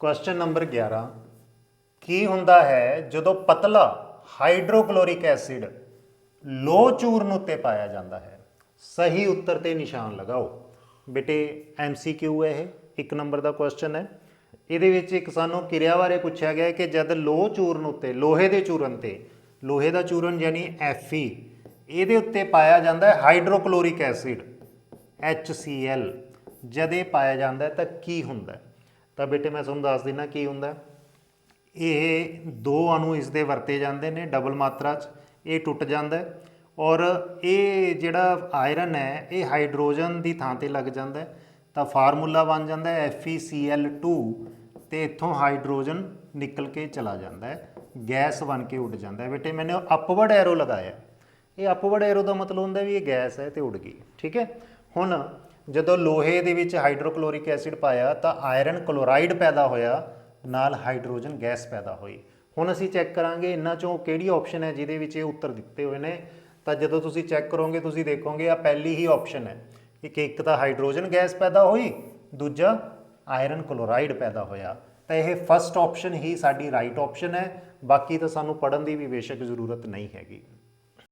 Question number 11 ਕੀ ਹੁੰਦਾ ਹੈ ਜਦੋਂ ਪਤਲਾ ਹਾਈਡਰੋਕਲੋਰਿਕ ਐਸਿਡ ਲੋ ਚੂਰਨ ਉੱਤੇ ਪਾਇਆ ਜਾਂਦਾ ਹੈ? ਸਹੀ ਉੱਤਰ ਤੇ ਨਿਸ਼ਾਨ ਲਗਾਓ। ਬੇਟੇ ਐਮਸੀਕਿਊ ਹੈ ਇਹ, ਇੱਕ ਨੰਬਰ ਦਾ ਕੁਐਸਚਨ ਹੈ। ਇਹਦੇ ਵਿੱਚ ਇੱਕ ਸਾਨੂੰ ਕਿਰਿਆ ਬਾਰੇ ਪੁੱਛਿਆ ਗਿਆ ਹੈ ਕਿ ਜਦ ਲੋਹ ਚੂਰਨ ਉੱਤੇ, ਲੋਹੇ ਦੇ ਚੂਰਨ ਤੇ, ਲੋਹੇ ਦਾ ਚੂਰਨ ਯਾਨੀ Fe, ਇਹਦੇ ਉੱਤੇ ਪਾਇਆ ਜਾਂਦਾ ਹੈ ਹਾਈਡਰੋਕਲੋਰਿਕ ਐਸਿਡ HCl ਜਦ ਇਹ ਪਾਇਆ ਜਾਂਦਾ ਹੈ ਤਾਂ ਕੀ ਹੁੰਦਾ ਹੈ? ਤਾਂ ਬੇਟੇ ਮੈਂ ਤੁਹਾਨੂੰ ਦੱਸ ਦਿੰਦਾ ਕੀ ਹੁੰਦਾ। ਇਹ ਦੋ ਅਣੂ ਇਸ ਦੇ ਵਰਤੇ ਜਾਂਦੇ ਨੇ ਡਬਲ ਮਾਤਰਾ 'ਚ, ਇਹ ਟੁੱਟ ਜਾਂਦਾ ਔਰ ਇਹ ਜਿਹੜਾ ਆਇਰਨ ਹੈ, ਇਹ ਹਾਈਡਰੋਜਨ ਦੀ ਥਾਂ ਤੇ ਲੱਗ ਜਾਂਦਾ ਤਾਂ ਫਾਰਮੂਲਾ ਬਣ ਜਾਂਦਾ ਹੈ FeCl2 ਤੇ ਇੱਥੋਂ ਹਾਈਡਰੋਜਨ ਨਿਕਲ ਕੇ ਚਲਾ ਜਾਂਦਾ ਹੈ, ਗੈਸ ਬਣ ਕੇ ਉੱਡ ਜਾਂਦਾ ਹੈ। ਬੇਟੇ ਮੈंने ਅਪਵਰਡ ਐਰੋ ਲਗਾਇਆ। ਇਹ ਅਪਵਰਡ ਐਰੋ ਦਾ ਮਤਲਬ ਹੁੰਦਾ ਵੀ ਇਹ ਗੈਸ ਹੈ ਤੇ ਉੱਡ ਗਈ, ਠੀਕ ਹੈ? ਹੁਣ ਜਦੋਂ ਲੋਹੇ ਦੇ ਵਿੱਚ ਹਾਈਡਰੋਕਲੋਰਿਕ ਐਸਿਡ ਪਾਇਆ ਤਾਂ ਆਇਰਨ ਕਲੋਰਾਈਡ ਪੈਦਾ ਹੋਇਆ, ਨਾਲ ਹਾਈਡਰੋਜਨ ਗੈਸ ਪੈਦਾ ਹੋਈ। ਹੁਣ ਅਸੀਂ ਚੈੱਕ ਕਰਾਂਗੇ ਇਹਨਾਂ ਚੋਂ ਕਿਹੜੀ ਆਪਸ਼ਨ ਹੈ ਜਿਹਦੇ ਵਿੱਚ ਇਹ ਉੱਤਰ ਦਿੱਤੇ ਹੋਏ ਨੇ। ਤਾਂ ਜਦੋਂ ਤੁਸੀਂ ਚੈੱਕ ਕਰੋਗੇ, ਤੁਸੀਂ ਦੇਖੋਗੇ ਆ ਪਹਿਲੀ ਹੀ ਆਪਸ਼ਨ ਹੈ। ਕਿ ਇੱਕ ਤਾਂ ਹਾਈਡਰੋਜਨ ਗੈਸ ਪੈਦਾ ਹੋਈ, ਦੂਜਾ ਆਇਰਨ ਕਲੋਰਾਈਡ ਪੈਦਾ ਹੋਇਆ। ਤਾਂ ਇਹ ਫਸਟ ਆਪਸ਼ਨ ਹੀ ਸਾਡੀ ਰਾਈਟ ਆਪਸ਼ਨ ਹੈ। ਬਾਕੀ ਤਾਂ ਸਾਨੂੰ ਪੜਨ ਦੀ ਵੀ ਬੇਸ਼ੱਕ ਜ਼ਰੂਰਤ ਨਹੀਂ ਹੈਗੀ।